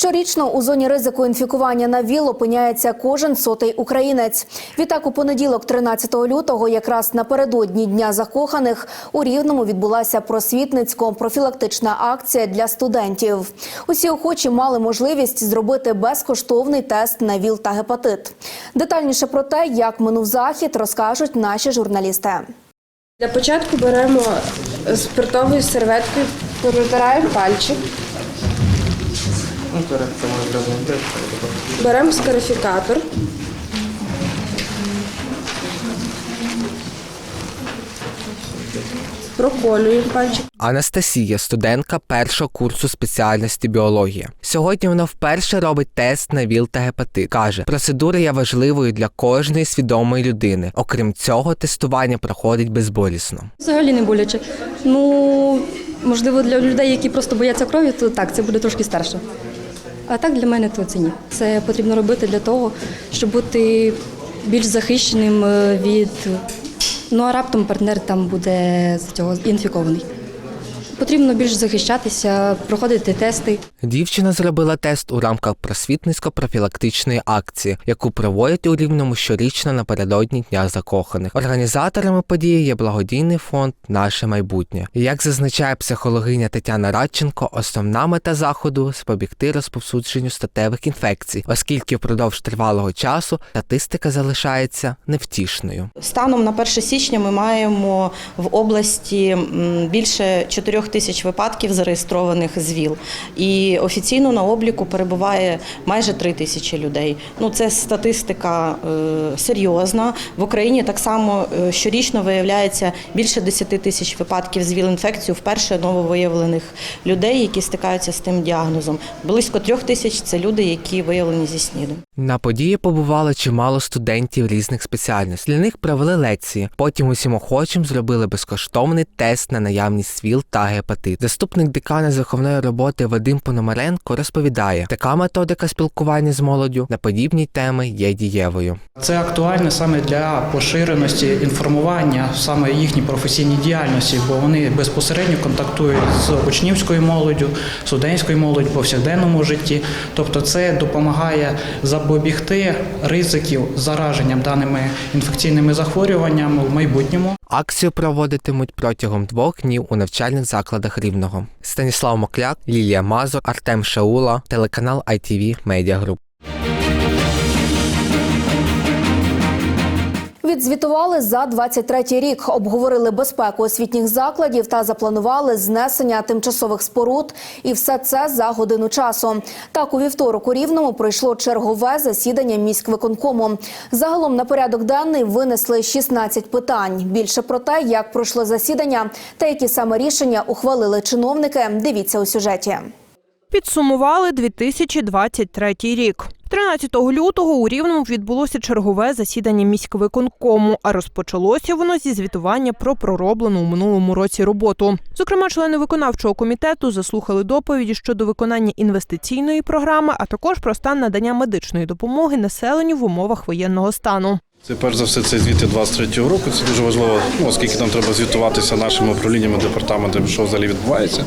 Щорічно у зоні ризику інфікування на ВІЛ опиняється кожен сотий українець. Відтак, у понеділок, 13 лютого, якраз напередодні дня закоханих, у Рівному відбулася просвітницько-профілактична акція для студентів. Усі охочі мали можливість зробити безкоштовний тест на ВІЛ та гепатит. Детальніше про те, як минув захід, розкажуть наші журналісти. Для початку беремо спиртовою серветкою, перетираємо пальчик, Ну, перед цим розглядом беремо скарифікатор. Проколюємо пальчик. Анастасія, студентка першого курсу спеціальності біологія. Сьогодні вона вперше робить тест на ВІЛ та гепатит. Каже, процедура є важливою для кожної свідомої людини. Окрім цього, тестування проходить безболісно. Взагалі не боляче. Ну, можливо, для людей, які просто бояться крові, то так, це буде трошки старше. А так для мене то це ні. Це потрібно робити для того, щоб бути більш захищеним е, від. Ну а раптом партнер там буде з цього інфікований. Потрібно більш захищатися, проходити тести. Дівчина зробила тест у рамках просвітницько-профілактичної акції, яку проводять у Рівному щорічно напередодні Дня закоханих. Організаторами події є благодійний фонд Наше майбутнє. Як зазначає психологиня Тетяна Радченко, основна мета заходу запобігти розповсюдженню статевих інфекцій, оскільки впродовж тривалого часу статистика залишається невтішною. Станом на 1 січня ми маємо в області більше 4 тисяч випадків зареєстрованих з ВІЛ. І офіційно на обліку перебуває майже 3 тисячі людей. Ну це статистика е, серйозна. В Україні так само е, щорічно виявляється більше 10 тисяч випадків з ВІЛ-інфекцією вперше нововиявлених людей, які стикаються з тим діагнозом. Близько 3 тисяч це люди, які виявлені зі СНІДом. На події побувало чимало студентів різних спеціальностей. Для них провели лекції. Потім усім охочим зробили безкоштовний тест на наявність ВІЛ та гепатит. Заступник декана з виховної роботи Вадим Пономаренко розповідає, така методика спілкування з молоддю на подібні теми є дієвою. Це актуально саме для поширеності інформування саме їхній професійній діяльності, бо вони безпосередньо контактують з учнівською молоддю, студентською молоддю повсякденному житті. Тобто, це допомагає запобігти ризиків зараженням даними інфекційними захворюваннями в майбутньому. Акцію проводитимуть протягом двох днів у навчальних закладах Рівного. Станіслав Мокляк, Лілія Мазур, Артем Шаула, телеканал ITV Media Group. Відзвітували за 23-й рік, обговорили безпеку освітніх закладів та запланували знесення тимчасових споруд. І все це за годину часу. Так, у вівторок у Рівному пройшло чергове засідання міськвиконкому. Загалом на порядок денний винесли 16 питань. Більше про те, як пройшло засідання та які саме рішення ухвалили чиновники. Дивіться у сюжеті. Підсумували 2023 рік. 13 лютого у Рівному відбулося чергове засідання міськвиконкому, а розпочалося воно зі звітування про пророблену у минулому році роботу. Зокрема, члени виконавчого комітету заслухали доповіді щодо виконання інвестиційної програми, а також про стан надання медичної допомоги населенню в умовах воєнного стану. Це перш за все це звіти 23-го року. Це дуже важливо, ну, оскільки нам треба звітуватися нашими управліннями, департаментами, що взагалі відбувається.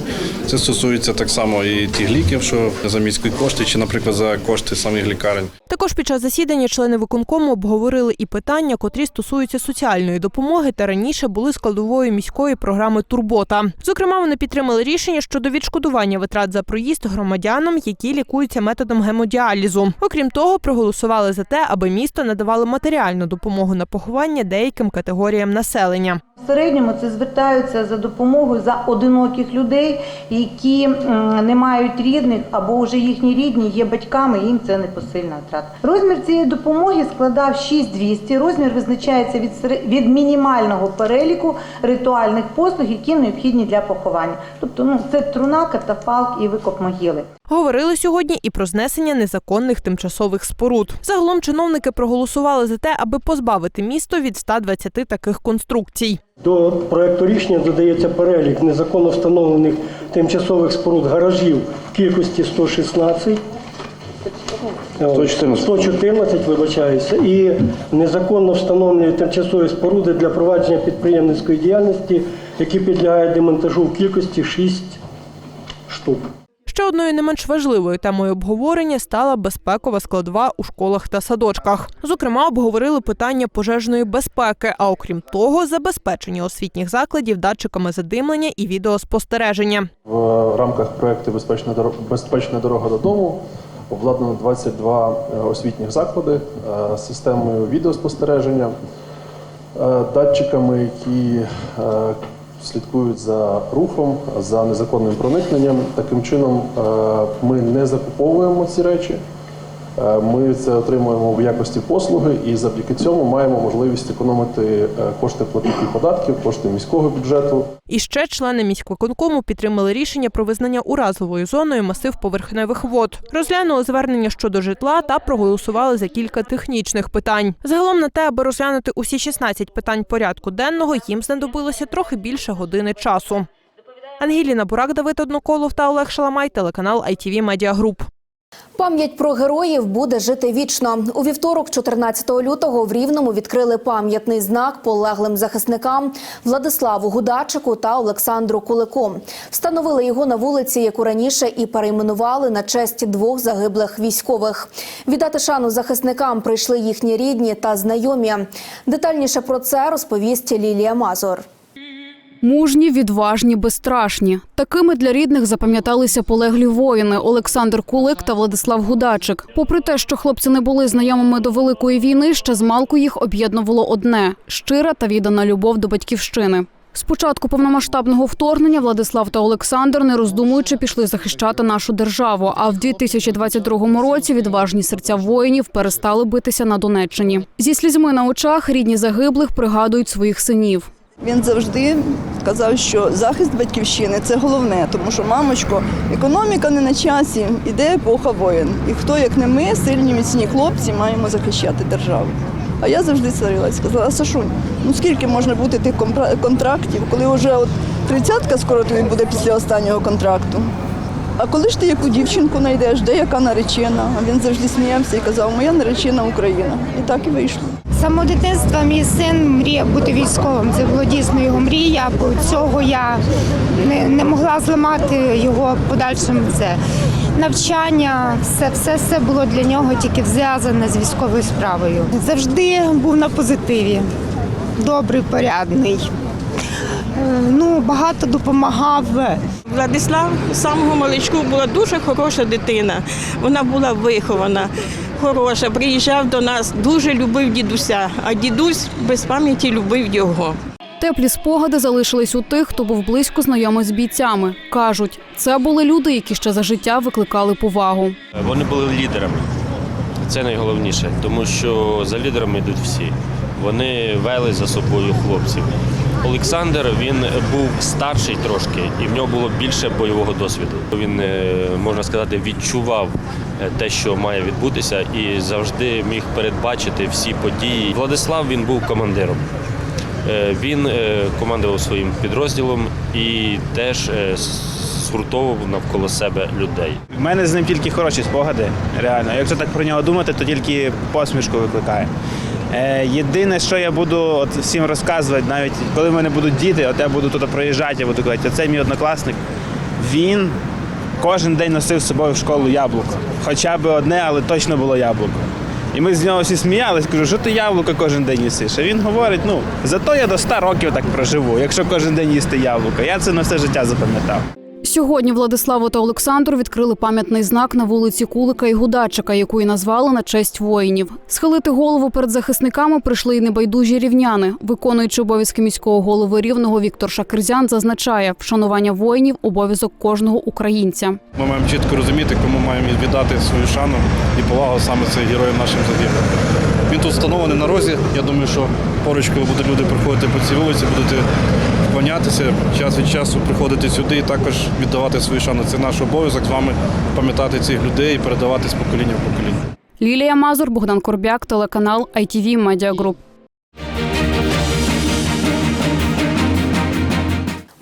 Це стосується так само і тих ліків, що за міські кошти, чи, наприклад, за кошти самих лікарень. Також під час засідання члени виконкому обговорили і питання, котрі стосуються соціальної допомоги та раніше були складовою міської програми Турбота. Зокрема, вони підтримали рішення щодо відшкодування витрат за проїзд громадянам, які лікуються методом гемодіалізу. Окрім того, проголосували за те, аби місто надавало матеріальну допомогу на поховання деяким категоріям населення. Середньому це звертаються за допомогою за одиноких людей, які не мають рідних або вже їхні рідні є батьками, їм це непосильна втрата. Розмір цієї допомоги складав 6200. Розмір визначається від, від мінімального переліку ритуальних послуг, які необхідні для поховання. Тобто, ну це труна, катафалк і викоп могили. Говорили сьогодні і про знесення незаконних тимчасових споруд. Загалом чиновники проголосували за те, аби позбавити місто від 120 таких конструкцій. До проекту рішення додається перелік незаконно встановлених тимчасових споруд гаражів в кількості 116. 114. 114, вибачаюся, і незаконно встановлені тимчасові споруди для провадження підприємницької діяльності, які підлягають демонтажу в кількості 6 штук. Ще одною не менш важливою темою обговорення стала безпекова складова у школах та садочках. Зокрема, обговорили питання пожежної безпеки, а окрім того, забезпечення освітніх закладів датчиками задимлення і відеоспостереження. В рамках проекту Безпечна дорога, дорога додому обладнано 22 е, освітніх заклади е, з системою відеоспостереження, е, датчиками, які слідкують за рухом, за незаконним проникненням. Таким чином е, ми не закуповуємо ці речі. Е, Ми це отримуємо в якості послуги, і завдяки цьому маємо можливість економити е, кошти платників податків, кошти міського бюджету. І ще члени міськвиконкому підтримали рішення про визнання уразовою зоною масив поверхневих вод. Розглянули звернення щодо житла та проголосували за кілька технічних питань. Загалом на те, аби розглянути усі 16 питань порядку денного, їм знадобилося трохи більше години часу. Ангеліна Бурак, Давид Одноколов та Олег Шаламай, телеканал ITV Media Group. Пам'ять про героїв буде жити вічно. У вівторок, 14 лютого, в Рівному відкрили пам'ятний знак полеглим захисникам Владиславу Гудачику та Олександру Кулику. Встановили його на вулиці, яку раніше і перейменували на честь двох загиблих військових. Віддати шану захисникам прийшли їхні рідні та знайомі. Детальніше про це розповість Лілія Мазур. Мужні, відважні, безстрашні. Такими для рідних запам'яталися полеглі воїни Олександр Кулик та Владислав Гудачик. Попри те, що хлопці не були знайомими до великої війни, ще змалку їх об'єднувало одне щира та віддана любов до батьківщини. З початку повномасштабного вторгнення Владислав та Олександр, не роздумуючи, пішли захищати нашу державу. А в 2022 році відважні серця воїнів перестали битися на Донеччині. Зі слізьми на очах рідні загиблих пригадують своїх синів. Він завжди казав, що захист батьківщини це головне, тому що, мамочко, економіка не на часі, іде епоха воєн. І хто, як не ми, сильні міцні хлопці, маємо захищати державу. А я завжди царилась, сказала, Сашунь, ну скільки можна бути тих контрактів, коли вже от тридцятка скоро тобі буде після останнього контракту. А коли ж ти яку дівчинку знайдеш, де яка наречена? А він завжди сміявся і казав, моя наречена Україна. І так і вийшло. Самого дитинства мій син мріяв бути військовим. Це було дійсно його мрія, бо цього я не, не могла зламати його подальшим. Це навчання, все, все, все було для нього тільки зв'язане з військовою справою. Завжди був на позитиві, добрий, порядний. Е, Ну, багато допомагав. Владислав з самого маличку була дуже хороша дитина. Вона була вихована, хороша. Приїжджав до нас, дуже любив дідуся, а дідусь без пам'яті любив його. Теплі спогади залишились у тих, хто був близько знайомий з бійцями. Кажуть, це були люди, які ще за життя викликали повагу. Вони були лідерами. Це найголовніше, тому що за лідерами йдуть всі. Вони вели за собою хлопців. Олександр він був старший трошки, і в нього було більше бойового досвіду. Він, е, можна сказати, відчував те, що має відбутися, і завжди міг передбачити всі події. Владислав він був командиром. Е, Він е, командував своїм підрозділом і теж е, згуртовував навколо себе людей. У мене з ним тільки хороші спогади, реально. Якщо так про нього думати, то тільки посмішку викликає. Єдине, що я буду от всім розказувати, навіть коли в мене будуть діти, от я буду тут проїжджати, я буду казати, це мій однокласник. Він кожен день носив з собою в школу яблуко. Хоча б одне, але точно було яблуко. І ми з нього всі сміялись, кажу, що ти яблуко кожен день їсиш. А він говорить: ну, зато я до 100 років так проживу, якщо кожен день їсти яблуко. Я це на все життя запам'ятав. Сьогодні Владиславу та Олександру відкрили пам'ятний знак на вулиці Кулика і Гудачика, яку і назвали на честь воїнів. Схилити голову перед захисниками прийшли й небайдужі рівняни. Виконуючи обов'язки міського голови рівного Віктор Шакирзян зазначає, вшанування воїнів обов'язок кожного українця. Ми маємо чітко розуміти, кому маємо віддати свою шану і повагу саме цим героям нашим загиблим. Він тут встановлений на розі. Я думаю, що поруч, коли будуть люди приходити по цій вулиці, будуть вклонятися, час від часу приходити сюди і також віддавати свою шану. Це наш обов'язок з вами пам'ятати цих людей і передавати з покоління в покоління. Лілія Мазур, Богдан Курбяк, телеканал ITV Media Group.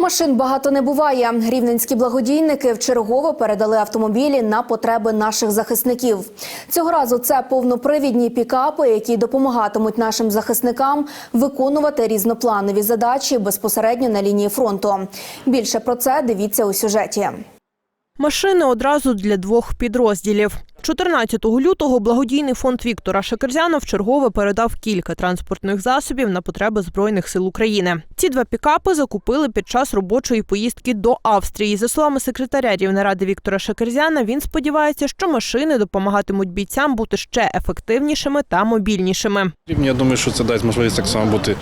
Машин багато не буває. Рівненські благодійники вчергово передали автомобілі на потреби наших захисників. Цього разу це повнопривідні пікапи, які допомагатимуть нашим захисникам виконувати різнопланові задачі безпосередньо на лінії фронту. Більше про це дивіться у сюжеті. Машини одразу для двох підрозділів. 14 лютого благодійний фонд Віктора Шакерзяна вчергове передав кілька транспортних засобів на потреби збройних сил України. Ці два пікапи закупили під час робочої поїздки до Австрії. За словами секретаря Рівнеради Віктора Шакерзяна, він сподівається, що машини допомагатимуть бійцям бути ще ефективнішими та мобільнішими. Я думаю, що це дасть можливість так само бути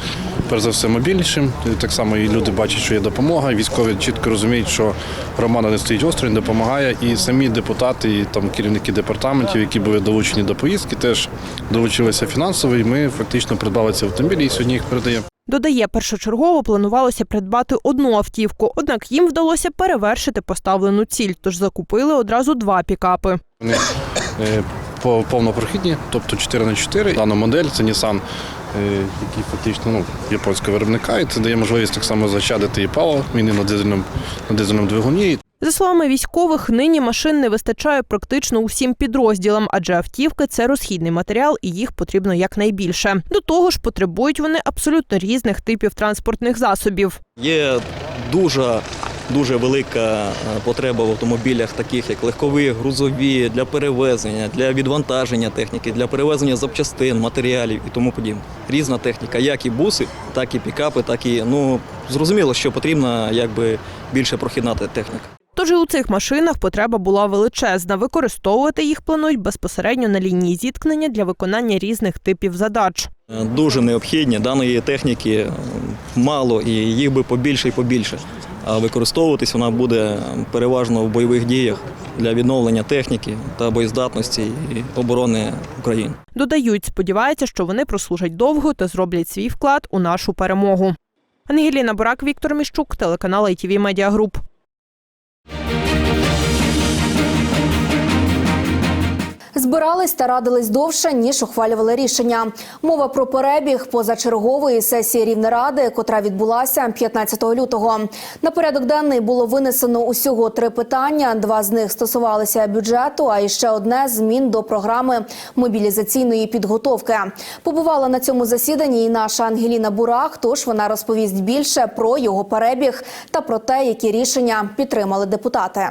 перш за все мобільнішим. Так само і люди бачать, що є допомога. Військові чітко розуміють, що громада не стоїть осторонь, допомагає. І самі депутати, і там керівники департаментів, які були долучені до поїздки, теж долучилися фінансово. І ми фактично придбали ці автомобілі і сьогодні їх передаємо. Додає, першочергово планувалося придбати одну автівку, однак їм вдалося перевершити поставлену ціль, тож закупили одразу два пікапи. Вони е, повнопрохідні, тобто 4 на 4 Дана модель це Nissan, е, який фактично ну, японського виробника, і це дає можливість так само зачадити і паливо. Він і на дизельному, на дизельному двигуні. За словами військових, нині машин не вистачає практично усім підрозділам, адже автівки це розхідний матеріал, і їх потрібно якнайбільше. До того ж, потребують вони абсолютно різних типів транспортних засобів. Є дуже дуже велика е, потреба в автомобілях, таких як легкові, грузові для перевезення, для відвантаження техніки, для перевезення запчастин, матеріалів і тому подібне. Різна техніка, як і буси, так і пікапи, так і ну зрозуміло, що потрібна якби більше прохідна техніка. Тож і у цих машинах потреба була величезна. Використовувати їх планують безпосередньо на лінії зіткнення для виконання різних типів задач. Е, Дуже необхідні даної техніки мало і їх би побільше і побільше. А використовуватись вона буде переважно в бойових діях для відновлення техніки та боєздатності і оборони України. Додають, сподіваються, що вони прослужать довго та зроблять свій вклад у нашу перемогу. Ангеліна Бурак, Віктор Міщук, телеканал ITV Media Group. Thank you Збирались та радились довше ніж ухвалювали рішення. Мова про перебіг позачергової сесії Рівнеради, котра відбулася 15 лютого. На порядок денний було винесено усього три питання. Два з них стосувалися бюджету, а іще одне змін до програми мобілізаційної підготовки. Побувала на цьому засіданні і наша Ангеліна Бурак. Тож вона розповість більше про його перебіг та про те, які рішення підтримали депутати.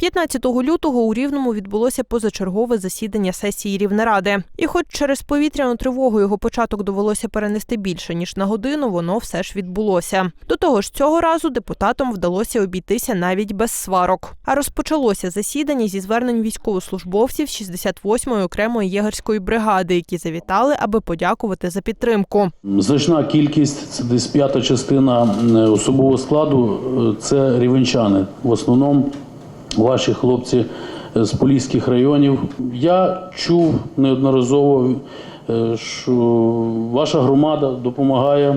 15 лютого у Рівному відбулося позачергове засідання сесії Рівнеради. І хоч через повітряну тривогу його початок довелося перенести більше ніж на годину, воно все ж відбулося. До того ж, цього разу депутатам вдалося обійтися навіть без сварок. А розпочалося засідання зі звернень військовослужбовців 68-ї окремої єгерської бригади, які завітали, аби подякувати за підтримку. Значна кількість, це десь п'ята частина е, особового складу, е, це рівенчани. В основному ваші хлопці з поліських районів. Я чув неодноразово, е, що ваша громада допомагає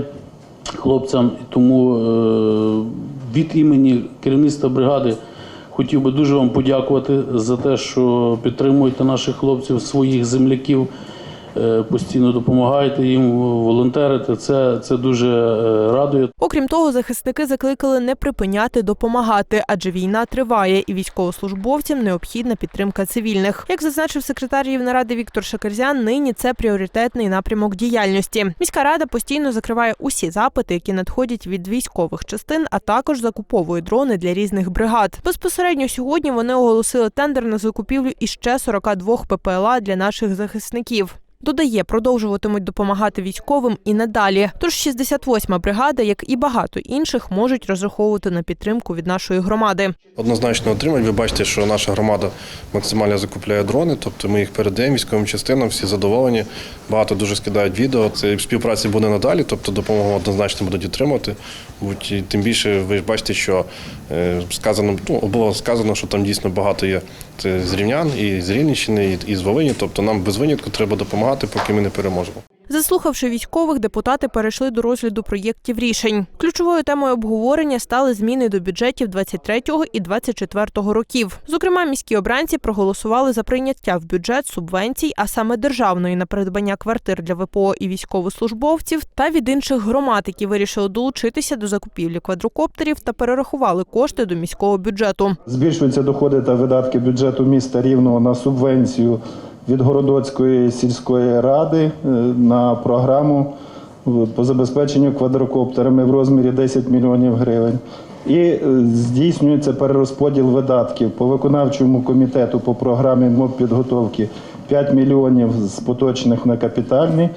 хлопцям, тому е, від імені керівництва бригади. Хотів би дуже вам подякувати за те, що підтримуєте наших хлопців, своїх земляків, постійно допомагаєте їм, волонтерите. Це, це дуже е, радує. Окрім того, захисники закликали не припиняти допомагати, адже війна триває, і військовослужбовцям необхідна підтримка цивільних. Як зазначив секретар Рівнеради Віктор Шакерзян, нині це пріоритетний напрямок діяльності. Міська рада постійно закриває усі запити, які надходять від військових частин, а також закуповує дрони для різних бригад. Безпосередньо сьогодні вони оголосили тендер на закупівлю іще 42 ППЛА для наших захисників. Додає, продовжуватимуть допомагати військовим і надалі. Тож 68-ма бригада, як і багато інших, можуть розраховувати на підтримку від нашої громади. Однозначно отримать. Ви бачите, що наша громада максимально закупляє дрони, тобто ми їх передаємо військовим частинам, всі задоволені. Багато дуже скидають відео. Це співпраці буде надалі, тобто допомогу однозначно будуть отримати. Тим більше ви ж бачите, що сказано, ну, було сказано, що там дійсно багато є це з рівнян і з Рівненщини, і з Волині. Тобто нам без винятку треба допомагати, поки ми не переможемо. Заслухавши військових, депутати перейшли до розгляду проєктів рішень. Ключовою темою обговорення стали зміни до бюджетів 23-го і 24-го років. Зокрема, міські обранці проголосували за прийняття в бюджет субвенцій, а саме державної на придбання квартир для ВПО і військовослужбовців, та від інших громад, які вирішили долучитися до закупівлі квадрокоптерів та перерахували кошти до міського бюджету. Збільшуються доходи та видатки бюджету міста Рівного на субвенцію від Городоцької сільської ради е, на програму по забезпеченню квадрокоптерами в розмірі 10 мільйонів гривень. І е, здійснюється перерозподіл видатків по виконавчому комітету по програмі мобпідготовки 5 мільйонів з поточних на капітальні.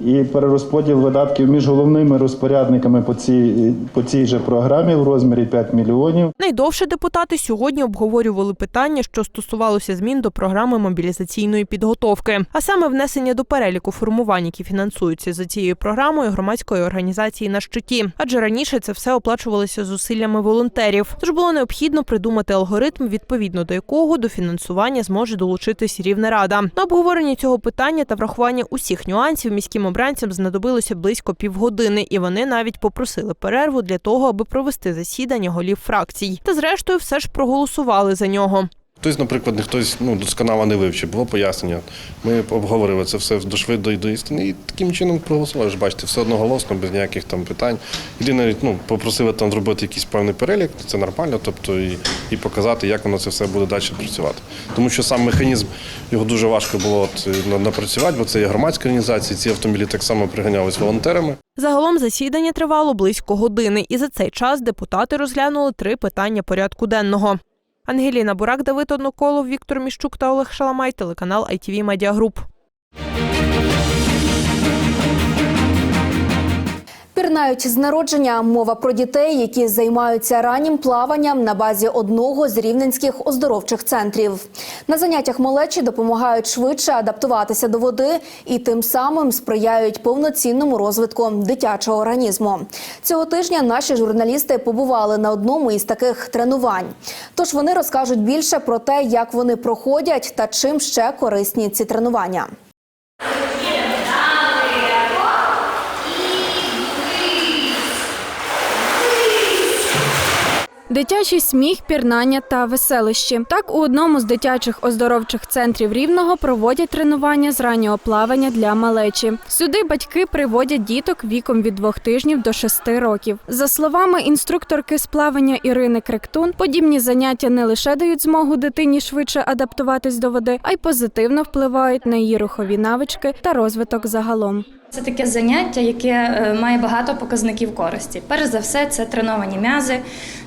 І перерозподіл видатків між головними розпорядниками по цій, по цій же програмі в розмірі 5 мільйонів. Найдовше депутати сьогодні обговорювали питання, що стосувалося змін до програми мобілізаційної підготовки, а саме внесення до переліку формувань, які фінансуються за цією програмою громадської організації на щиті. Адже раніше це все оплачувалося зусиллями волонтерів. Тож було необхідно придумати алгоритм, відповідно до якого до фінансування зможе долучитись рівна рада. На обговорення цього питання та врахування усіх нюансів обранцям знадобилося близько півгодини, і вони навіть попросили перерву для того, аби провести засідання голів фракцій. Та зрештою все ж проголосували за нього. Хтось, наприклад, хтось ну, досконало не вивчив, було пояснення. Ми обговорили це все до, до істини і таким чином проголосували. Бачите, все одноголосно, без ніяких там питань. Єдине, ну, попросили там зробити якийсь певний перелік, це нормально, тобто і, і показати, як воно це все буде далі працювати. Тому що сам механізм його дуже важко було от, напрацювати, бо це є громадська організація, ці автомобілі так само приганялись волонтерами. Загалом засідання тривало близько години, і за цей час депутати розглянули три питання порядку денного. Ангеліна Бурак, Давид Одноколов, Віктор Міщук та Олег Шаламай, телеканал ITV Media Group. Пірнають з народження мова про дітей, які займаються раннім плаванням на базі одного з рівненських оздоровчих центрів. На заняттях малечі допомагають швидше адаптуватися до води і тим самим сприяють повноцінному розвитку дитячого організму. Цього тижня наші журналісти побували на одному із таких тренувань. Тож вони розкажуть більше про те, як вони проходять та чим ще корисні ці тренування. Дитячий сміх, пірнання та веселищі. Так у одному з дитячих оздоровчих центрів рівного проводять тренування з раннього плавання для малечі. Сюди батьки приводять діток віком від двох тижнів до шести років. За словами інструкторки з плавання Ірини Кректун, подібні заняття не лише дають змогу дитині швидше адаптуватись до води, а й позитивно впливають на її рухові навички та розвиток загалом. Це таке заняття, яке е, має багато показників користі. Перш за все, це треновані м'язи,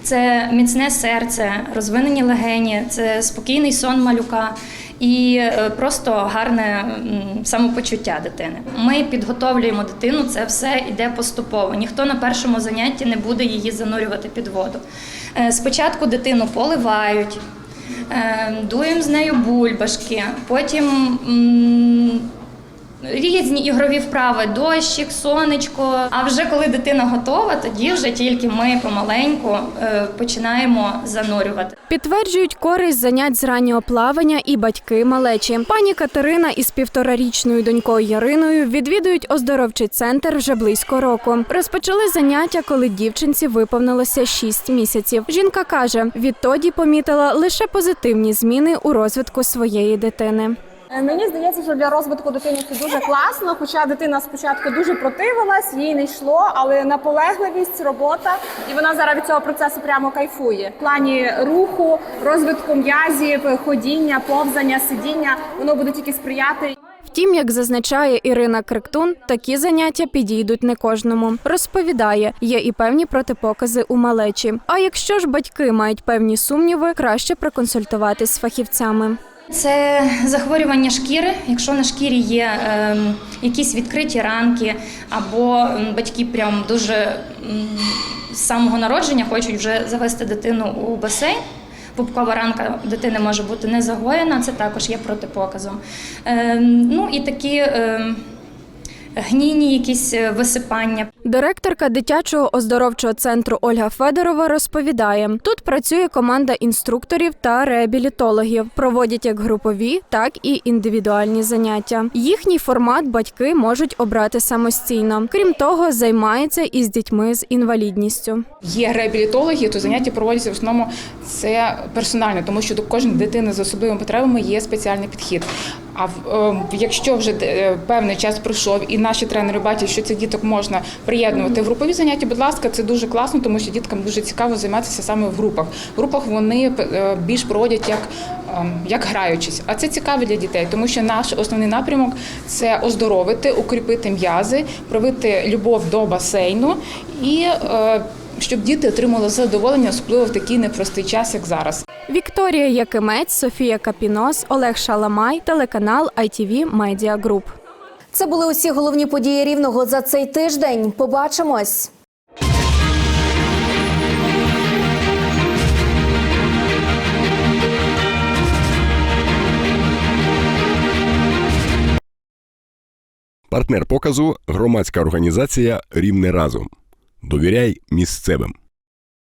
це міцне серце, розвинені легені, це спокійний сон малюка і е, просто гарне самопочуття дитини. Ми підготовлюємо дитину, це все йде поступово. Ніхто на першому занятті не буде її занурювати під воду. Е, Спочатку дитину поливають. Дуємо з нею бульбашки, потім Різні ігрові вправи, дощик, сонечко. А вже коли дитина готова, тоді вже тільки ми помаленьку е, починаємо занурювати. Підтверджують користь занять з раннього плавання і батьки малечі. Пані Катерина із півторарічною донькою Яриною відвідують оздоровчий центр вже близько року. Розпочали заняття, коли дівчинці виповнилося 6 місяців. Жінка каже, відтоді помітила лише позитивні зміни у розвитку своєї дитини. Е, Мені здається, що для розвитку дитини це дуже класно. Хоча дитина спочатку дуже противилась, їй не йшло, але наполегливість, робота, і вона зараз від цього процесу прямо кайфує. В плані руху, розвитку м'язів, ходіння, повзання, сидіння воно буде тільки сприяти. Втім, як зазначає Ірина Кректун, такі заняття підійдуть не кожному. Розповідає, є і певні протипокази у малечі. А якщо ж батьки мають певні сумніви, краще проконсультуватись з фахівцями. Це захворювання шкіри. Якщо на шкірі є е, якісь відкриті ранки, або батьки прям дуже з самого народження хочуть вже завести дитину у басейн. Пупкова ранка дитини може бути не загоєна, це також є протипоказом. Е, ну і такі ем, гнійні якісь е, висипання. Директорка дитячого оздоровчого центру Ольга Федорова розповідає: тут працює команда інструкторів та реабілітологів. Проводять як групові, так і індивідуальні заняття. Їхній формат батьки можуть обрати самостійно. Крім того, займається із дітьми з інвалідністю. Є реабілітологи, то заняття проводяться в основному це персонально, тому що до кожної дитини з особливими потребами є спеціальний підхід. А е, якщо вже е, певний час пройшов і наші тренери бачать, що цих діток можна приєднувати в групові заняття, будь ласка, це дуже класно, тому що діткам дуже цікаво займатися саме в групах. В групах вони е, більш проводять як, ем, як граючись. А це цікаво для дітей, тому що наш основний напрямок це оздоровити, укріпити м'язи, привити любов до басейну і е, щоб діти отримали задоволення, особливо в такий непростий час, як зараз. Вікторія Якимець, Софія Капінос, Олег Шаламай, телеканал ITV Media Group. Це були усі головні події рівного за цей тиждень. Побачимось. Партнер показу громадська організація Рівне разом. Довіряй місцевим.